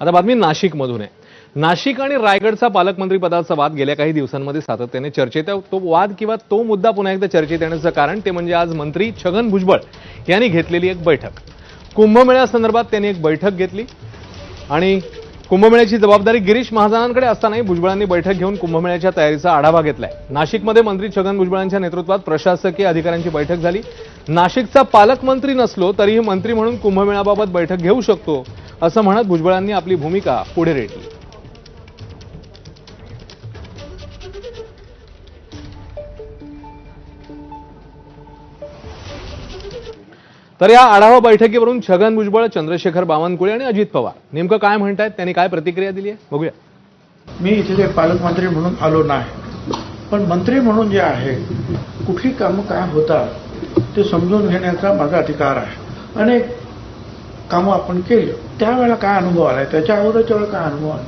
आता बातमी नाशिकमधून आहे. नाशिक आणि रायगडचा पालकमंत्री पदाचा वाद गेल्या काही दिवसांमध्ये सातत्याने चर्चेत आहे. तो वाद किंवा तो मुद्दा पुन्हा एकदा चर्चेत येण्याचं कारण ते म्हणजे आज मंत्री छगन भुजबळ यांनी घेतलेली एक बैठक. कुंभमेळ्यासंदर्भात त्यांनी एक बैठक घेतली. आणि कुंभमेळ्याची जबाबदारी गिरीश महाजनांकडे असतानाही भुजबळांनी बैठक घेऊन कुंभमेळ्याच्या तयारीचा आढावा घेतलाय. नाशिकमध्ये मंत्री छगन भुजबळांच्या नेतृत्वात प्रशासकीय अधिकाऱ्यांची बैठक झाली. नाशिकचा पालकमंत्री नसलो तरीही मंत्री म्हणून कुंभमेळ्याबाबत बैठक घेऊ शकतो. असं म्हणत भुजबळांनी आपली भूमिका पुढे रेटली. तर या आढावा बैठकीवरून छगन भुजबळ चंद्रशेखर बावनकुळे आणि अजित पवार. नेमकं काय म्हणतायत? त्यांनी काय प्रतिक्रिया दिली आहे? बघूया. मी इथे पालकमंत्री म्हणून आलो नाही पण मंत्री म्हणून जे आहे कुठली कामं काय होतात ते समजून घेण्याचा माझा अधिकार आहे. अनेक कामं आपण केलं. त्यावेळेला काय अनुभव आलाय? त्याच्या अगोदरच्या वेळेला काय अनुभव आला?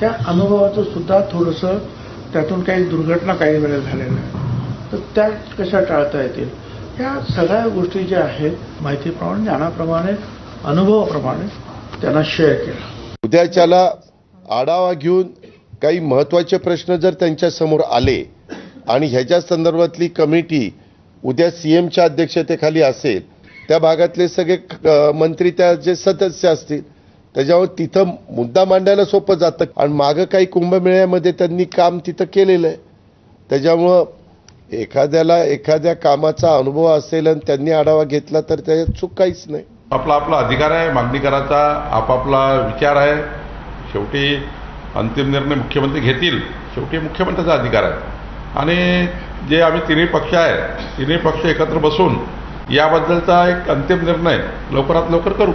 त्या अनुभवाचं सुद्धा थोडंसं त्यातून काही दुर्घटना काही वेळेला झालेल्या आहेत. तर त्या कशा टाळता येतील? या सगळ्या गोष्टी ज्या आहेत माहितीप्रमाणे ज्ञानाप्रमाणे अनुभवाप्रमाणे त्यांना शेअर केला. उद्याच्याला आढावा घेऊन काही महत्त्वाचे प्रश्न जर त्यांच्यासमोर आले आणि ह्याच्या संदर्भातली कमिटी उद्या सीएमच्या अध्यक्षतेखाली असेल त्या भागातले सगळे मंत्री त्या जे सदस्य असतील त्याच्यावर तिथं मुद्दा मांडायला सोपं जातं. आणि मागं काही कुंभमेळ्यामध्ये त्यांनी काम तिथं केलेलं आहे. त्याच्यामुळं एखाद्याला एखाद्या कामाचा अनुभव असेल आणि त्यांनी आढावा घेतला तर त्याच्यात चूक काहीच नाही. आपला आपला अधिकार आहे मागणी करायचा आपापला विचार आहे. शेवटी अंतिम निर्णय मुख्यमंत्री घेतील. शेवटी मुख्यमंत्र्याचा अधिकार आहे. आणि जे आम्ही तिन्ही पक्ष आहे तिन्ही पक्ष एकत्र बसून याबद्दलचा एक अंतिम निर्णय लवकरात लवकर करू.